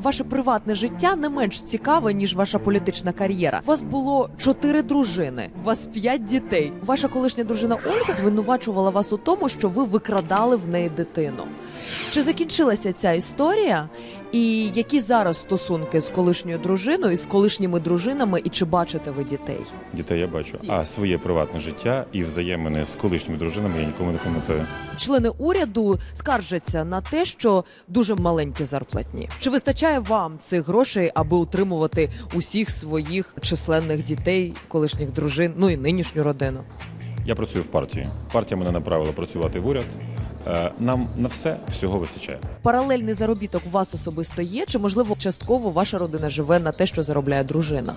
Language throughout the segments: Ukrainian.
Ваше приватне життя не менш цікаве, ніж ваша політична кар'єра. У вас було чотири дружини, у вас п'ять дітей. Ваша колишня дружина Ольга звинувачувала вас у тому, що ви викрадали в неї дитину. Чи закінчилася ця історія? І які зараз стосунки з колишньою дружиною, з колишніми дружинами, і чи бачите ви дітей? Дітей я бачу, а своє приватне життя і взаємини з колишніми дружинами я нікому не коментую. Члени уряду скаржаться на те, що дуже маленькі зарплатні. Чи вистачає вам цих грошей, аби утримувати усіх своїх численних дітей, колишніх дружин, ну і нинішню родину? Я працюю в партії. Партія мене направила працювати в уряд. Е, Нам на все всього вистачає. Паралельний заробіток у вас особисто є, чи можливо частково ваша родина живе на те, що заробляє дружина?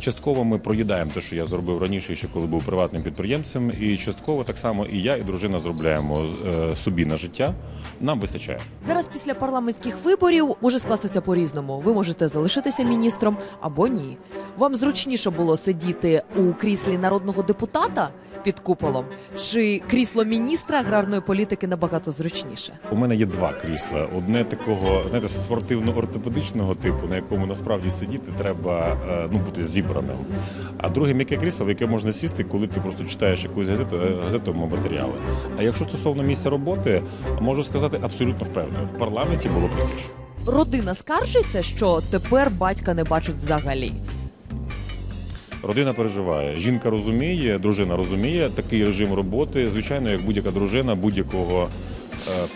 Частково ми проїдаємо те, що я зробив раніше, ще коли був приватним підприємцем, і частково так само і я, і дружина зробляємо е, собі на життя. Нам вистачає. Зараз після парламентських виборів може скластися по-різному. Ви можете залишитися міністром або ні. Вам зручніше було сидіти у кріслі народного депутата під куполом, чи крісло міністра аграрної політики набагато зручніше? У мене є два крісла: одне такого, знаєте, спортивно-ортопедичного типу, на якому насправді сидіти треба е, ну бути зібраним. А друге м'яке крісло, в яке можна сісти, коли ти просто читаєш якусь газету, е, газету матеріали. А якщо стосовно місця роботи, можу сказати абсолютно впевнено, в парламенті було простіше. Родина скаржиться, що тепер батька не бачить взагалі. Родина переживає. Жінка розуміє, дружина розуміє такий режим роботи. Звичайно, як будь-яка дружина, будь-якого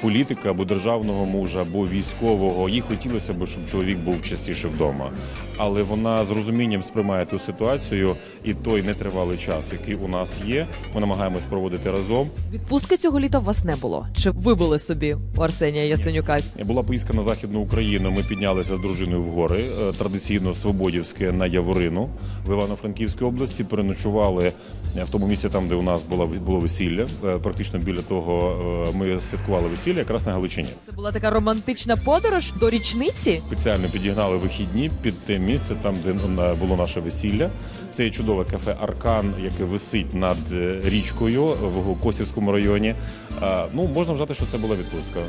політика або державного мужа, або військового. Їй хотілося б, щоб чоловік був частіше вдома. Але вона з розумінням сприймає ту ситуацію і той нетривалий час, який у нас є. Ми намагаємось проводити разом. Відпустки цього літа у вас не було. Чи вибили собі у Арсенія Яценюка? Була поїздка на західну Україну. Ми піднялися з дружиною в гори. е, Традиційно Свободівське на Яворину в Івано-Франківській області. Переночували е, в тому місці, там де у нас було весілля. Е, Практично біля того е, ми святкували весілля, якраз на Галичині. Це була така романтична подорож до річниці. Спеціально підігнали вихідні під те місце, там де було наше весілля. Це є чудове кафе Аркан, яке висить над е, річкою в Косівському районі. Ну можна вважати, що це була відпустка.